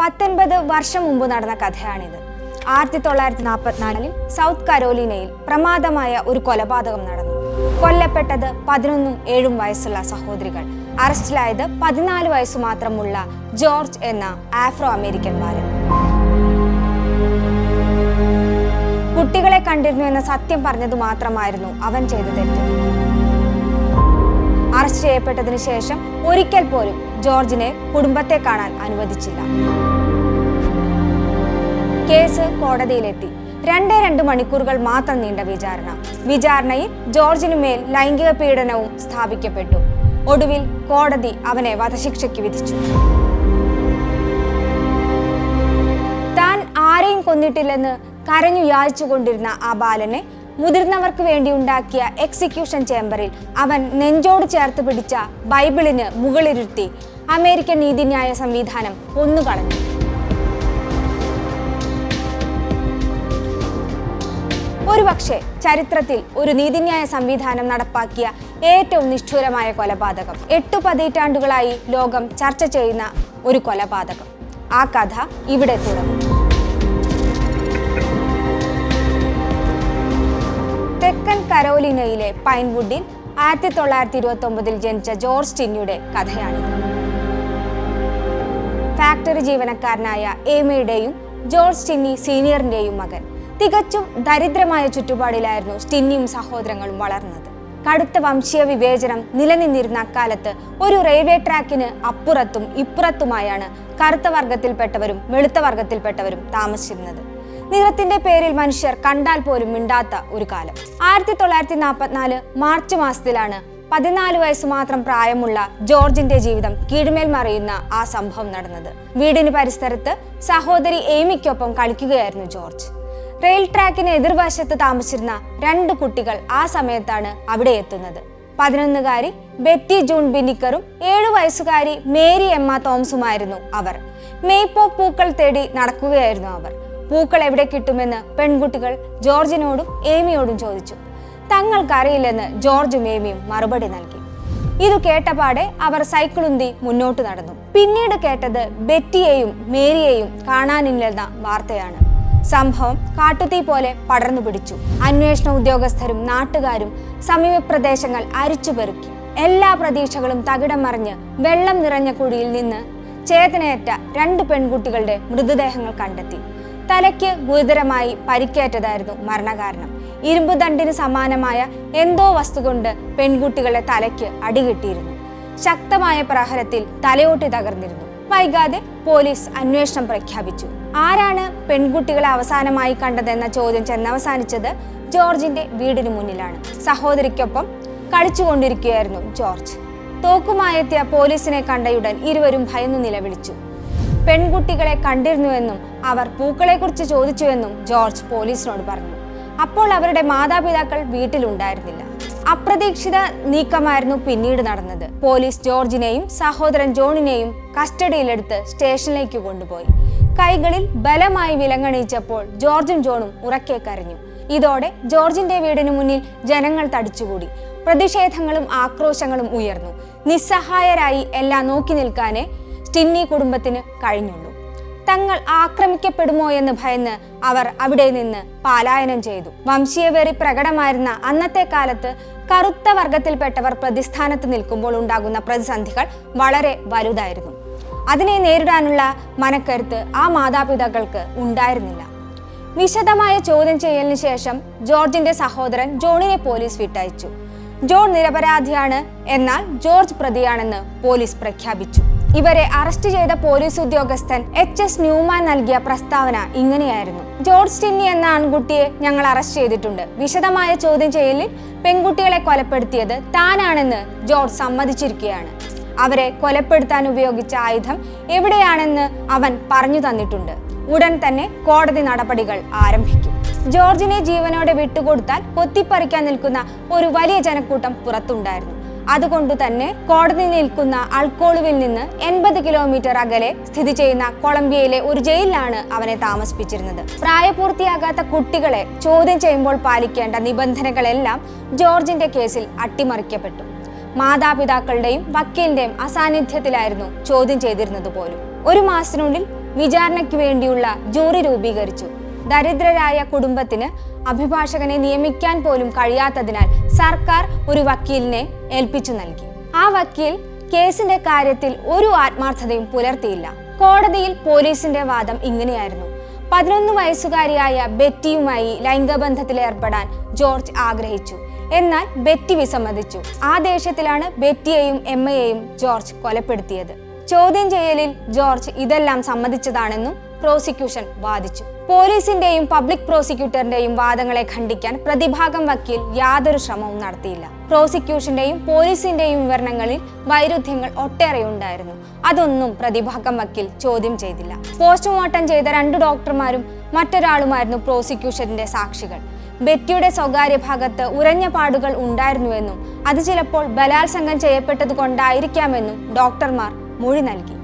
പത്തൊൻപത് വർഷം മുമ്പ് നടന്ന കഥയാണിത്. ആയിരത്തി തൊള്ളായിരത്തി നാൽപ്പത്തിനാലിൽ സൗത്ത് കരോലിനയിൽ പ്രമാദമായ ഒരു കൊലപാതകം നടന്നു. കൊല്ലപ്പെട്ടത് പതിനൊന്നും ഏഴും വയസ്സുള്ള സഹോദരികൾ. അറസ്റ്റിലായത് പതിനാല് വയസ്സ് മാത്രമുള്ള ജോർജ് എന്ന ആഫ്രോ അമേരിക്കൻ ബാലൻ. കുട്ടികളെ കണ്ടിരുന്നു എന്ന സത്യം പറഞ്ഞത് മാത്രമായിരുന്നു അവൻ ചെയ്ത തെറ്റ്. അറസ്റ്റ് ചെയ്യപ്പെട്ടതിന് ശേഷം ഒരിക്കൽ പോലും ജോർജിനെ കുടുംബത്തെ കാണാൻ അനുവദിച്ചില്ല. കേസ് കോടതിയിലെത്തി. രണ്ടേ രണ്ട് മണിക്കൂറുകൾ മാത്രം നീണ്ട വിചാരണ. വിചാരണയിൽ ജോർജിനു മേൽ ലൈംഗിക പീഡനവും സ്ഥാപിക്കപ്പെട്ടു. ഒടുവിൽ കോടതി അവനെ വധശിക്ഷയ്ക്ക് വിധിച്ചു. താൻ ആരെയും കൊന്നിട്ടില്ലെന്ന് കരഞ്ഞു യാചിച്ചുകൊണ്ടിരുന്ന ആ ബാലനെ മുതിർന്നവർക്ക് വേണ്ടി ഉണ്ടാക്കിയ എക്സിക്യൂഷൻ ചേംബറിൽ അവൻ നെഞ്ചോട് ചേർത്ത് പിടിച്ച ബൈബിളിന് മുകളിലിരുത്തി അമേരിക്കൻ നീതിന്യായ സംവിധാനം ഒന്നുകളഞ്ഞു ഒരുപക്ഷെ ചരിത്രത്തിൽ ഒരു നീതിന്യായ സംവിധാനം നടപ്പാക്കിയ ഏറ്റവും നിഷ്ഠൂരമായ കൊലപാതകം. എട്ടു പതിറ്റാണ്ടുകളായി ലോകം ചർച്ച ചെയ്യുന്ന ഒരു കൊലപാതകം. ആ കഥ ഇവിടെ തുടങ്ങും തെക്കൻ കരോലിനയിലെ പൈൻവുഡിൽ ആയിരത്തി തൊള്ളായിരത്തി ഇരുപത്തി ഒമ്പതിൽ ജനിച്ച ജോർജ് ടിന്നിയുടെ കഥയാണിത്. ഫാക്ടറി ജീവനക്കാരനായ ഏമയുടെയും ജോർജ് ടിന്നി സീനിയറിന്റെയും മകൻ. തികച്ചും ദരിദ്രമായ ചുറ്റുപാടിലായിരുന്നു ടിന്നിയും സഹോദരങ്ങളും വളർന്നത്. കടുത്ത വംശീയ വിവേചനം നിലനിന്നിരുന്ന അക്കാലത്ത് ഒരു റെയിൽവേ ട്രാക്കിന് അപ്പുറത്തും ഇപ്പുറത്തുമായാണ് കറുത്ത വർഗത്തിൽപ്പെട്ടവരും വെളുത്ത വർഗത്തിൽപ്പെട്ടവരും താമസിച്ചിരുന്നത്. നിറത്തിന്റെ പേരിൽ മനുഷ്യർ കണ്ടാൽ പോലും മിണ്ടാത്ത ഒരു കാലം. ആയിരത്തി തൊള്ളായിരത്തി നാൽപ്പത്തിനാല് മാർച്ച് മാസത്തിലാണ് പതിനാല് വയസ്സ് മാത്രം പ്രായമുള്ള ജോർജിന്റെ ജീവിതം കീഴ്മേൽ മറിയുന്ന ആ സംഭവം നടന്നത്. വീടിന് പരിസരത്ത് സഹോദരി എയ്മിക്കൊപ്പം കളിക്കുകയായിരുന്നു ജോർജ്. റെയിൽ ട്രാക്കിന് എതിർവശത്ത് താമസിച്ചിരുന്ന രണ്ട് കുട്ടികൾ ആ സമയത്താണ് അവിടെ എത്തുന്നത്. പതിനൊന്നുകാരി ബെറ്റി ജൂൺ ബിനിക്കറും ഏഴു വയസ്സുകാരി മേരി എമ്മ തോമസുമായിരുന്നു അവർ. മേപ്പോ പൂക്കൾ തേടി നടക്കുകയായിരുന്നു അവർ. പൂക്കൾ എവിടെ കിട്ടുമെന്ന് പെൺകുട്ടികൾ ജോർജിനോടും ഏമിയോടും ചോദിച്ചു. തങ്ങൾക്കറിയില്ലെന്ന് ജോർജും ഏമിയും മറുപടി നൽകി. ഇത് കേട്ടപാടെ അവർ സൈക്കിളുന്തി മുന്നോട്ട് നടന്നു. പിന്നീട് കേട്ടത് ബെറ്റിയെയും മേരിയെയും കാണാനില്ലെന്ന വാർത്തയാണ്. സംഭവം കാട്ടുതീ പോലെ പടർന്നു പിടിച്ചു. അന്വേഷണ ഉദ്യോഗസ്ഥരും നാട്ടുകാരും സമീപ പ്രദേശങ്ങൾ അരിച്ചുപെറുക്കി എല്ലാ പ്രതീക്ഷകളും തകിടം മറിഞ്ഞ് വെള്ളം നിറഞ്ഞ കുഴിയിൽ നിന്ന് ചേതനയേറ്റ രണ്ട് പെൺകുട്ടികളുടെ മൃതദേഹങ്ങൾ കണ്ടെത്തി. തലയ്ക്ക് ഗുരുതരമായി പരിക്കേറ്റതായിരുന്നു മരണകാരണം. ഇരുമ്പുദണ്ടിന് സമാനമായ എന്തോ വസ്തു കൊണ്ട് പെൺകുട്ടികളുടെ തലയ്ക്ക് അടികിട്ടിയിരുന്നു. ശക്തമായ പ്രഹരത്തിൽ തലയോട്ടി തകർന്നിരുന്നു. വൈകാതെ പോലീസ് അന്വേഷണം പ്രഖ്യാപിച്ചു. ആരാണ് പെൺകുട്ടികളെ അവസാനമായി കണ്ടതെന്ന ചോദ്യം ചെന്നവസാനിച്ചത് ജോർജിന്റെ വീടിന് മുന്നിലാണ്. സഹോദരിക്കൊപ്പം കളിച്ചുകൊണ്ടിരിക്കുകയായിരുന്നു ജോർജ്. തോക്കുമായെത്തിയ പോലീസിനെ കണ്ടയുടൻ ഇരുവരും ഭയന്നു നിലവിളിച്ചു. പെൺകുട്ടികളെ കണ്ടിരുന്നുവെന്നും അവർ പൂക്കളെക്കുറിച്ച് ചോദിച്ചുവെന്നും ജോർജ് പോലീസിനോട് പറഞ്ഞു. അപ്പോൾ അവരുടെ മാതാപിതാക്കൾ വീട്ടിലുണ്ടായിരുന്നില്ല. അപ്രതീക്ഷിത നീക്കമായിരുന്നു പിന്നീട് നടന്നത്. പോലീസ് ജോർജിനെയും സഹോദരൻ ജോണിനെയും കസ്റ്റഡിയിലെടുത്ത് സ്റ്റേഷനിലേക്ക് കൊണ്ടുപോയി. കൈകളിൽ ബലമായി വിലങ്ങണിയിച്ചപ്പോൾ ജോർജും ജോണും ഉറക്കെ കരഞ്ഞു. ഇതോടെ ജോർജിന്റെ വീടിനു മുന്നിൽ ജനങ്ങൾ തടിച്ചുകൂടി. പ്രതിഷേധങ്ങളും ആക്രോശങ്ങളും ഉയർന്നു. നിസ്സഹായരായി എല്ലാം നോക്കി നിൽക്കാനേ സ്റ്റിന്നി കുടുംബത്തിന് കഴിഞ്ഞുള്ളൂ. തങ്ങൾ ആക്രമിക്കപ്പെടുമോ എന്ന് ഭയന്ന് അവർ അവിടെ നിന്ന് പാലായനം ചെയ്തു. വംശീയവേറി പ്രകടമായിരുന്ന അന്നത്തെ കാലത്ത് കറുത്ത വർഗത്തിൽപ്പെട്ടവർ പ്രതിസ്ഥാനത്ത് നിൽക്കുമ്പോൾ ഉണ്ടാകുന്ന പ്രതിസന്ധികൾ വളരെ വലുതായിരുന്നു. അതിനെ നേരിടാനുള്ള മനക്കരുത്ത് ആ മാതാപിതാക്കൾക്ക് ഉണ്ടായിരുന്നില്ല. വിശദമായ ചോദ്യം ചെയ്യലിന് ശേഷം ജോർജിന്റെ സഹോദരൻ ജോണിനെ പോലീസ് വിട്ടയച്ചു. ജോൺ നിരപരാധിയാണ് എന്നാൽ ജോർജ് പ്രതിയാണെന്ന് പോലീസ് പ്രഖ്യാപിച്ചു. ഇവരെ അറസ്റ്റ് ചെയ്ത പോലീസ് ഉദ്യോഗസ്ഥൻ എച്ച് എസ് ന്യൂമാൻ നൽകിയ പ്രസ്താവന ഇങ്ങനെയായിരുന്നു. ജോർജ് ടിന്നി എന്ന ആൺകുട്ടിയെ ഞങ്ങൾ അറസ്റ്റ് ചെയ്തിട്ടുണ്ട്. വിശദമായ ചോദ്യം ചെയ്യലിൽ പെൺകുട്ടികളെ കൊലപ്പെടുത്തിയത് താനാണെന്ന് ജോർജ് സമ്മതിച്ചിരിക്കുകയാണ്. അവരെ കൊലപ്പെടുത്താൻ ഉപയോഗിച്ച ആയുധം എവിടെയാണെന്ന് അവൻ പറഞ്ഞു തന്നിട്ടുണ്ട്. ഉടൻ തന്നെ കോടതി നടപടികൾ ആരംഭിക്കും. ജോർജിനെ ജീവനോടെ വിട്ടുകൊടുത്താൽ കൊത്തിപ്പറിക്കാൻ നിൽക്കുന്ന ഒരു വലിയ ജനക്കൂട്ടം പുറത്തുണ്ടായിരുന്നു. അതുകൊണ്ട് തന്നെ കോടതി നിൽക്കുന്ന അൾക്കോളുവിൽ നിന്ന് എൺപത് കിലോമീറ്റർ അകലെ സ്ഥിതി ചെയ്യുന്ന കൊളംബിയയിലെ ഒരു ജയിലിലാണ് അവനെ താമസിപ്പിച്ചിരുന്നത്. പ്രായപൂർത്തിയാകാത്ത കുട്ടികളെ ചോദ്യം ചെയ്യുമ്പോൾ പാലിക്കേണ്ട നിബന്ധനകളെല്ലാം ജോർജിന്റെ കേസിൽ അട്ടിമറിക്കപ്പെട്ടു. മാതാപിതാക്കളുടെയും വക്കീലിന്റെയും അസാന്നിധ്യത്തിലായിരുന്നു ചോദ്യം ചെയ്തിരുന്നത് പോലും. ഒരു മാസത്തിനുള്ളിൽ വിചാരണയ്ക്ക് വേണ്ടിയുള്ള ജൂറി രൂപീകരിച്ചു. ദരിദ്രരായ കുടുംബത്തിന് അഭിഭാഷകനെ നിയമിക്കാൻ പോലും കഴിയാത്തതിനാൽ സർക്കാർ ഒരു വക്കീലിനെ ഏൽപ്പിച്ചു നൽകി. ആ വക്കീൽ കേസിന്റെ കാര്യത്തിൽ ഒരു ആത്മാർത്ഥതയും പുലർത്തിയില്ല. കോടതിയിൽ പോലീസിന്റെ വാദം ഇങ്ങനെയായിരുന്നു. പതിനൊന്ന് വയസ്സുകാരിയായ ബെറ്റിയുമായി ലൈംഗബന്ധത്തിൽ ഏർപ്പെടാൻ ജോർജ് ആഗ്രഹിച്ചു. എന്നാൽ ബെറ്റി വിസമ്മതിച്ചു. ആ ദേഷ്യത്തിലാണ് ബെറ്റിയെയും എമ്മയെയും ജോർജ് കൊലപ്പെടുത്തിയത്. ചോദ്യം ചെയ്യലിൽ ജോർജ് ഇതെല്ലാം സമ്മതിച്ചതാണെന്നും പ്രോസിക്യൂഷൻ വാദിച്ചു. പോലീസിന്റെയും പബ്ലിക് പ്രോസിക്യൂട്ടറിന്റെയും വാദങ്ങളെ ഖണ്ഡിക്കാൻ പ്രതിഭാഗം വക്കീൽ യാതൊരു ശ്രമവും നടത്തിയില്ല. പ്രോസിക്യൂഷന്റെയും പോലീസിന്റെയും വിവരണങ്ങളിൽ വൈരുദ്ധ്യങ്ങൾ ഒട്ടേറെ ഉണ്ടായിരുന്നു അതൊന്നും പ്രതിഭാഗം വക്കീൽ ചോദ്യം ചെയ്തില്ല. പോസ്റ്റ്മോർട്ടം ചെയ്ത രണ്ട് ഡോക്ടർമാരും മറ്റൊരാളുമായിരുന്നു പ്രോസിക്യൂഷന്റെ സാക്ഷികൾ. ബെറ്റിയുടെ സ്വകാര്യ ഭാഗത്ത് ഉറഞ്ഞ പാടുകൾ ഉണ്ടായിരുന്നുവെന്നും അത് ചിലപ്പോൾ ബലാത്സംഗം ചെയ്യപ്പെട്ടത് കൊണ്ടായിരിക്കാമെന്നും ഡോക്ടർമാർ മൊഴി നൽകി.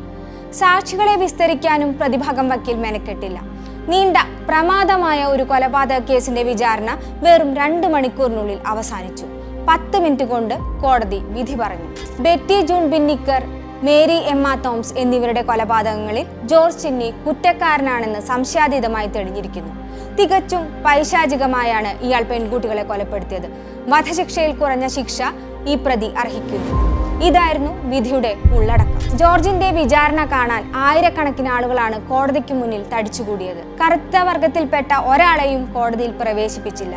സാക്ഷികളെ വിസ്തരിക്കാനും പ്രതിഭാഗം വക്കീൽ മെനക്കെട്ടില്ല. നീണ്ട പ്രമാദമായ ഒരു കൊലപാതക കേസിന്റെ വിചാരണ വെറും രണ്ട് മണിക്കൂറിനുള്ളിൽ അവസാനിച്ചു. പത്ത് മിനിറ്റ് കൊണ്ട് കോടതി വിധി പറഞ്ഞു. Betty June Binnicker Mary Emma Thames എന്നിവരുടെ കൊലപാതകങ്ങളിൽ ജോർജ് ചിന്നി കുറ്റക്കാരനാണെന്ന് സംശയാതീതമായി തെളിഞ്ഞിരിക്കുന്നു. തികച്ചും പൈശാചികമായാണ് ഇയാൾ പെൺകുട്ടികളെ കൊലപ്പെടുത്തിയത്. വധശിക്ഷയിൽ കുറഞ്ഞ ശിക്ഷ ഈ പ്രതി അർഹിക്കുന്നു. ഇതായിരുന്നു വിധിയുടെ ഉള്ളടക്കം. ജോർജിന്റെ വിചാരണ കാണാൻ ആയിരക്കണക്കിന് ആളുകളാണ് കോടതിക്ക് മുന്നിൽ തടിച്ചുകൂടിയത്. കറുത്ത വർഗത്തിൽപ്പെട്ട ഒരാളെയും കോടതിയിൽ പ്രവേശിപ്പിച്ചില്ല.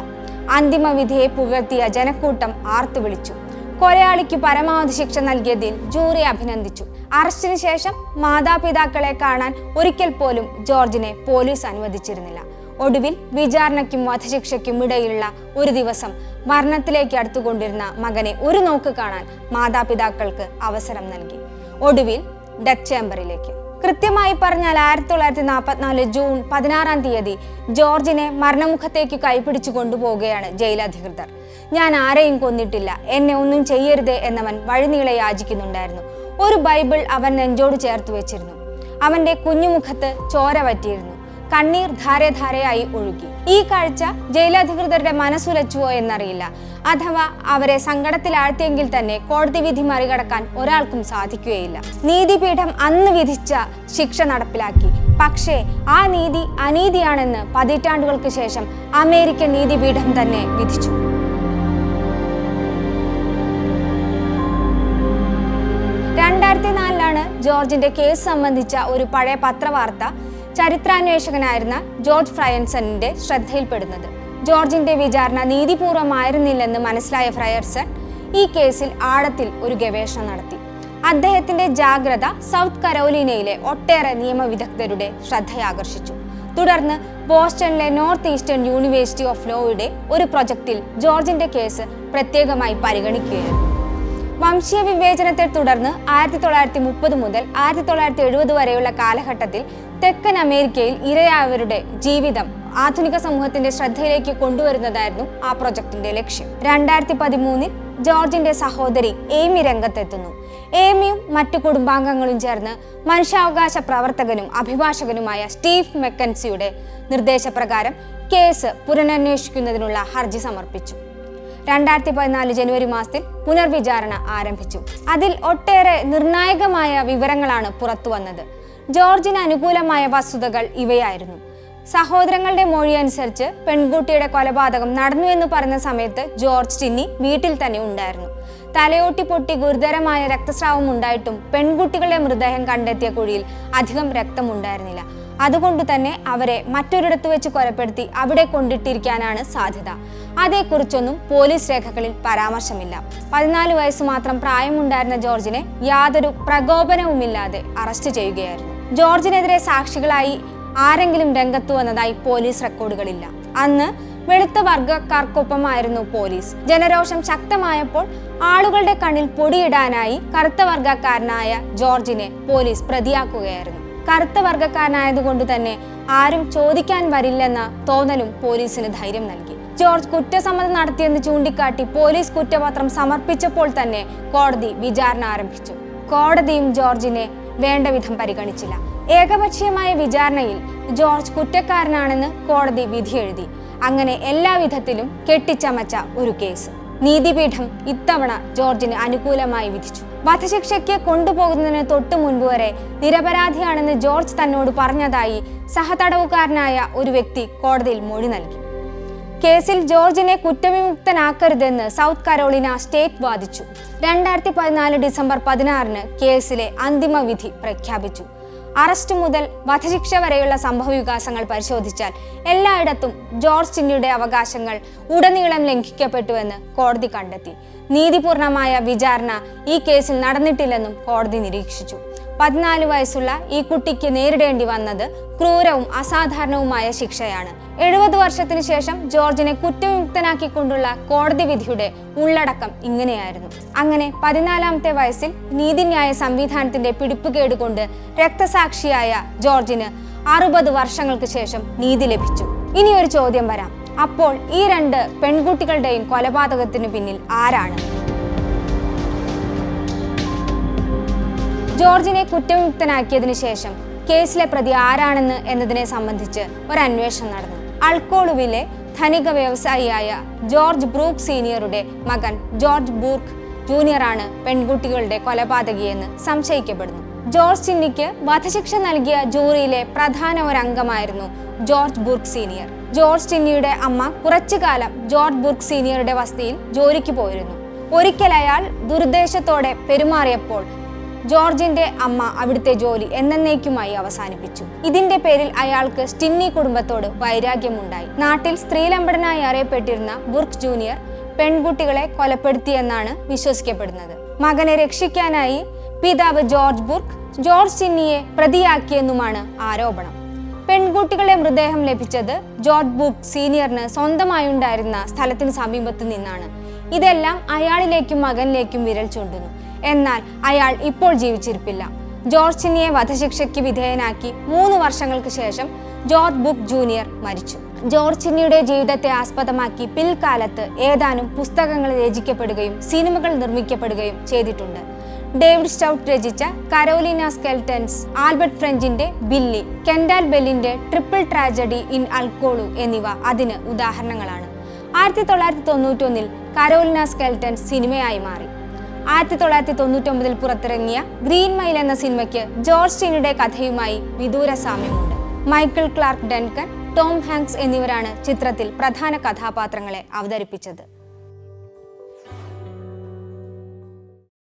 അന്തിമ വിധിയെ പുകഴ്ത്തിയ ജനക്കൂട്ടം ആർത്തു വിളിച്ചു. കൊലയാളിക്ക് പരമാവധി ശിക്ഷ നൽകിയതിൽ ജൂറി അഭിനന്ദിച്ചു. അറസ്റ്റിന് ശേഷം മാതാപിതാക്കളെ കാണാൻ ഒരിക്കൽ പോലും ജോർജിനെ പോലീസ് അനുവദിച്ചിരുന്നില്ല. ഒടുവിൽ വിചാരണയ്ക്കും വധശിക്ഷയ്ക്കും ഇടയിലുള്ള ഒരു ദിവസം മരണത്തിലേക്ക് അടുത്തുകൊണ്ടിരുന്ന മകനെ ഒരു നോക്ക് കാണാൻ മാതാപിതാക്കൾക്ക് അവസരം നൽകി. ഒടുവിൽ ഡെത്ത് ചേംബറിലേക്ക് കൃത്യമായി പറഞ്ഞാൽ ആയിരത്തി തൊള്ളായിരത്തി നാൽപ്പത്തിനാല് ജൂൺ പതിനാറാം തീയതി ജോർജിനെ മരണമുഖത്തേക്ക് കൈപിടിച്ചു കൊണ്ടുപോവുകയാണ് ജയിലധികൃതർ ഞാൻ ആരെയും കൊന്നിട്ടില്ല എന്നെ ഒന്നും ചെയ്യരുത് എന്നവൻ വഴിനീളെ യാചിക്കുന്നുണ്ടായിരുന്നു. ഒരു ബൈബിൾ അവൻ നെഞ്ചോട് ചേർത്ത് വെച്ചിരുന്നു. അവന്റെ കുഞ്ഞുമുഖത്ത് ചോര പറ്റിയിരുന്നു കണ്ണീർ ധാരധാരയായി ഒഴുകി. ഈ കാഴ്ച ജയിലധികൃതരുടെ മനസ്സുലച്ചുവോ എന്നറിയില്ല. അഥവാ അവരെ സങ്കടത്തിലാഴ്ത്തിയെങ്കിൽ തന്നെ കോടതി വിധി മറികടക്കാൻ ഒരാൾക്കും സാധിക്കുകയില്ല. നീതിപീഠം അന്ന് വിധിച്ച ശിക്ഷ നടപ്പിലാക്കി. പക്ഷേ ആ നീതി അനീതിയാണെന്ന് പതിറ്റാണ്ടുകൾക്ക് ശേഷം അമേരിക്കൻ നീതിപീഠം തന്നെ വിധിച്ചു. രണ്ടായിരത്തി നാലിലാണ് ജോർജിന്റെ കേസ് സംബന്ധിച്ച ഒരു പഴയ പത്രവാർത്ത ചരിത്രാന്വേഷകനായിരുന്ന ജോർജ് ഫ്രയൻസണിന്റെ ശ്രദ്ധയിൽപ്പെടുന്നത്. ജോർജിന്റെ വിചാരണ നീതിപൂർവമായിരുന്നില്ലെന്ന് മനസ്സിലായ ഫ്രയർസൺ ഈ കേസിൽ ആഴത്തിൽ ഒരു ഗവേഷണം നടത്തി. അദ്ദേഹത്തിന്റെ ജാഗ്രത സൗത്ത് കരോലിനയിലെ ഒട്ടേറെ നിയമവിദഗ്ധരുടെ ശ്രദ്ധയാകർഷിച്ചു. തുടർന്ന് ബോസ്റ്റണിലെ നോർത്ത് ഈസ്റ്റേൺ യൂണിവേഴ്സിറ്റി ഓഫ് ലോയുടെ ഒരു പ്രൊജക്റ്റിൽ ജോർജിന്റെ കേസ് പ്രത്യേകമായി പരിഗണിക്കുകയായിരുന്നു. വംശീയ വിവേചനത്തെ തുടർന്ന് ആയിരത്തി തൊള്ളായിരത്തി മുപ്പത് മുതൽ ആയിരത്തി തൊള്ളായിരത്തി എഴുപത് വരെയുള്ള കാലഘട്ടത്തിൽ തെക്കൻ അമേരിക്കയിൽ ഇരയായവരുടെ ജീവിതം ആധുനിക സമൂഹത്തിന്റെ ശ്രദ്ധയിലേക്ക് കൊണ്ടുവരുന്നതായിരുന്നു ആ പ്രൊജക്ടിന്റെ ലക്ഷ്യം. രണ്ടായിരത്തി പതിമൂന്നിൽ ജോർജിന്റെ സഹോദരി ഏമി രംഗത്തെത്തുന്നു. ഏമിയും മറ്റു കുടുംബാംഗങ്ങളും ചേർന്ന് മനുഷ്യാവകാശ പ്രവർത്തകനും അഭിഭാഷകനുമായ സ്റ്റീവ് മെക്കൻസിയുടെ നിർദ്ദേശപ്രകാരം കേസ് പുനരന്വേഷിക്കുന്നതിനുള്ള ഹർജി സമർപ്പിച്ചു. രണ്ടായിരത്തി പതിനാല് ജനുവരി മാസത്തിൽ പുനർവിചാരണ ആരംഭിച്ചു. അതിൽ ഒട്ടേറെ നിർണായകമായ വിവരങ്ങളാണ് പുറത്തു വന്നത് ജോർജിന് അനുകൂലമായ വസ്തുതകൾ ഇവയായിരുന്നു. സഹോദരങ്ങളുടെ മൊഴി അനുസരിച്ച് പെൺകുട്ടിയുടെ കൊലപാതകം നടന്നു എന്ന് പറഞ്ഞ സമയത്ത് ജോർജ് ടിന്നി വീട്ടിൽ തന്നെ ഉണ്ടായിരുന്നു. തലയോട്ടി പൊട്ടി ഗുരുതരമായ രക്തസ്രാവം ഉണ്ടായിട്ടും പെൺകുട്ടികളുടെ മൃതദേഹം കണ്ടെത്തിയ കുഴിയിൽ അധികം രക്തമുണ്ടായിരുന്നില്ല. അതുകൊണ്ട് തന്നെ അവരെ മറ്റൊരിടത്ത് വെച്ച് കൊലപ്പെടുത്തി അവിടെ കൊണ്ടിട്ടിരിക്കാനാണ് സാധ്യത. അതേക്കുറിച്ചൊന്നും പോലീസ് രേഖകളിൽ പരാമർശമില്ല. പതിനാല് വയസ്സ് മാത്രം പ്രായമുണ്ടായിരുന്ന ജോർജിനെ യാതൊരു പ്രകോപനവുമില്ലാതെ അറസ്റ്റ് ചെയ്യുകയായിരുന്നു. ജോർജിനെതിരെ സാക്ഷികളായി ആരെങ്കിലും രംഗത്തു വന്നതായി പോലീസ് റെക്കോർഡുകളില്ല. അന്ന് വെളുത്ത വർഗക്കാർക്കൊപ്പമായിരുന്നു പോലീസ്. ജനരോഷം ശക്തമായപ്പോൾ ആളുകളുടെ കണ്ണിൽ പൊടിയിടാനായി കറുത്ത വർഗക്കാരനായ ജോർജിനെ പോലീസ് പ്രതിയാക്കുകയായിരുന്നു. കറുത്ത വർഗക്കാരനായതുകൊണ്ട് തന്നെ ആരും ചോദിക്കാൻ വരില്ലെന്ന തോന്നലും പോലീസിന് ധൈര്യം നൽകി. ജോർജ് കുറ്റസമ്മതം നടത്തിയെന്ന് ചൂണ്ടിക്കാട്ടി പോലീസ് കുറ്റപത്രം സമർപ്പിച്ചപ്പോൾ തന്നെ കോടതി വിചാരണ ആരംഭിച്ചു. കോടതിയും ജോർജിനെ വേണ്ട വിധം പരിഗണിച്ചില്ല. ഏകപക്ഷീയമായ വിചാരണയിൽ ജോർജ് കുറ്റക്കാരനാണെന്ന് കോടതി വിധിയെഴുതി അങ്ങനെ എല്ലാവിധത്തിലും കെട്ടിച്ചമച്ച ഒരു കേസ്. നീതിപീഠം ഇത്തവണ ജോർജിന് അനുകൂലമായി വിധിച്ചു. വധശിക്ഷയ്ക്ക് കൊണ്ടുപോകുന്നതിന് തൊട്ടു മുൻപ് വരെ നിരപരാധിയാണെന്ന് ജോർജ് തന്നോട് പറഞ്ഞതായി സഹതടവുകാരനായ ഒരു വ്യക്തി കോടതിയിൽ മൊഴി നൽകി. കേസിൽ ജോർജിനെ കുറ്റവിമുക്തനാക്കരുതെന്ന് സൗത്ത് കരോളിന സ്റ്റേറ്റ് വാദിച്ചു. രണ്ടായിരത്തി പതിനാല് ഡിസംബർ പതിനാറിന് കേസിലെ അന്തിമ വിധി പ്രഖ്യാപിച്ചു. അറസ്റ്റ് മുതൽ വധശിക്ഷ വരെയുള്ള സംഭവവികാസങ്ങൾ പരിശോധിച്ചാൽ എല്ലായിടത്തും ജോർജ് ചിന്നിയുടെ അവകാശങ്ങൾ ഉടനീളം ലംഘിക്കപ്പെട്ടുവെന്ന് കോടതി കണ്ടെത്തി. നീതിപൂർണമായ വിചാരണ ഈ കേസിൽ നടന്നിട്ടില്ലെന്നും കോടതി നിരീക്ഷിച്ചു. പതിനാല് വയസ്സുള്ള ഈ കുട്ടിക്ക് നേരിടേണ്ടി വന്നത് ക്രൂരവും അസാധാരണവുമായ ശിക്ഷയാണ്. എഴുപത് വർഷത്തിന് ശേഷം ജോർജിനെ കുറ്റവിമുക്തനാക്കിക്കൊണ്ടുള്ള കോടതി വിധിയുടെ ഉള്ളടക്കം ഇങ്ങനെയായിരുന്നു. അങ്ങനെ പതിനാലാമത്തെ വയസ്സിൽ നീതിന്യായ സംവിധാനത്തിന്റെ പിടിപ്പ് കേടുകൊണ്ട് രക്തസാക്ഷിയായ ജോർജിന് അറുപത് വർഷങ്ങൾക്ക് ശേഷം നീതി ലഭിച്ചു. ഇനി ഒരു ചോദ്യം വരാം. അപ്പോൾ ഈ രണ്ട് പെൺകുട്ടികളുടെയും കൊലപാതകത്തിന് പിന്നിൽ ആരാണ്? ജോർജിനെ കുറ്റവിമുക്തനാക്കിയതിനു ശേഷം കേസിലെ പ്രതി ആരാണെന്ന് എന്നതിനെ സംബന്ധിച്ച് ഒരു അന്വേഷണം നടന്നു. അൾക്കോളുവിലെ ധനിക വ്യവസായിയായ ജോർജ് ബ്രൂക്ക് സീനിയറുടെ മകൻ ജോർജ് ബൂർക്ക് ജൂനിയറാണ് പെൺകുട്ടികളുടെ കൊലപാതകിയെന്ന് സംശയിക്കപ്പെടുന്നു. ജോർജ് ചിന്നിക്ക് വധശിക്ഷ നൽകിയ ജൂറിയിലെ പ്രധാന ഒരംഗമായിരുന്നു ജോർജ് ബുർക്ക് സീനിയർ. ജോർജ് ചിന്നിയുടെ അമ്മ കുറച്ചു കാലം ജോർജ് ബുർക്ക് സീനിയറുടെ വസതിയിൽ ജോലിക്ക് പോയിരുന്നു. ഒരിക്കൽ അയാൾ ദുരുദ്ദേശത്തോടെ പെരുമാറിയപ്പോൾ ജോർജിന്റെ അമ്മ അവിടുത്തെ ജോലി എന്നേക്കുമായി അവസാനിപ്പിച്ചു. ഇതിന്റെ പേരിൽ അയാൾക്ക് സ്റ്റിന്നി കുടുംബത്തോട് വൈരാഗ്യമുണ്ടായി. നാട്ടിൽ സ്ത്രീലമ്പടനായി അറിയപ്പെട്ടിരുന്ന ബുർക്ക് ജൂനിയർ പെൺകുട്ടികളെ കൊലപ്പെടുത്തിയെന്നാണ് വിശ്വസിക്കപ്പെടുന്നത്. മകനെ രക്ഷിക്കാനായി പിതാവ് ജോർജ് ബുർക്ക് ജോർജ് ചിന്നിയെ പ്രതിയാക്കിയെന്നുമാണ് ആരോപണം. പെൺകുട്ടികളെ മൃതദേഹം ലഭിച്ചത് ജോർജ് ബുക്ക് സീനിയറിന് സ്വന്തമായുണ്ടായിരുന്ന സ്ഥലത്തിന് സമീപത്ത് നിന്നാണ്. ഇതെല്ലാം അയാളിലേക്കും മകനിലേക്കും വിരൽ ചൂണ്ടുന്നു. എന്നാൽ അയാൾ ഇപ്പോൾ ജീവിച്ചിരിപ്പില്ല. ജോർജ് ചിന്നിയെ വധശിക്ഷയ്ക്ക് വിധേയനാക്കി മൂന്ന് വർഷങ്ങൾക്ക് ശേഷം ജോർജ് ബുക്ക് ജൂനിയർ മരിച്ചു. ജോർജ് ചിന്നിയുടെ ജീവിതത്തെ ആസ്പദമാക്കി പിൽക്കാലത്ത് ഏതാനും പുസ്തകങ്ങൾ രചിക്കപ്പെടുകയും സിനിമകൾ നിർമ്മിക്കപ്പെടുകയും ചെയ്തിട്ടുണ്ട്. ഡേവിഡ് സ്റ്റൗട്ട് രചിച്ച കരോലിന സ്കെൽറ്റൻസ് ആൽബർട്ട് ഫ്രഞ്ചിന്റെ ബില്ലി കെൻഡാൽ ബെല്ലിന്റെ ട്രിപ്പിൾ ട്രാജഡി ഇൻ അൽക്കോളു എന്നിവ അതിന് ഉദാഹരണങ്ങളാണ്. ആയിരത്തി തൊള്ളായിരത്തി തൊണ്ണൂറ്റൊന്നിൽ കരോലിന സ്കെൽറ്റൻസ് സിനിമയായി മാറി. ആയിരത്തി തൊള്ളായിരത്തി തൊണ്ണൂറ്റൊമ്പതിൽ പുറത്തിറങ്ങിയ ഗ്രീൻ മൈൽ എന്ന സിനിമയ്ക്ക് ജോർജ് ടീനിയുടെ കഥയുമായി വിദൂര സാമ്യമുണ്ട് Michael Clarke Duncan Tom Hanks എന്നിവരാണ് ചിത്രത്തിൽ പ്രധാന കഥാപാത്രങ്ങളെ അവതരിപ്പിച്ചത്.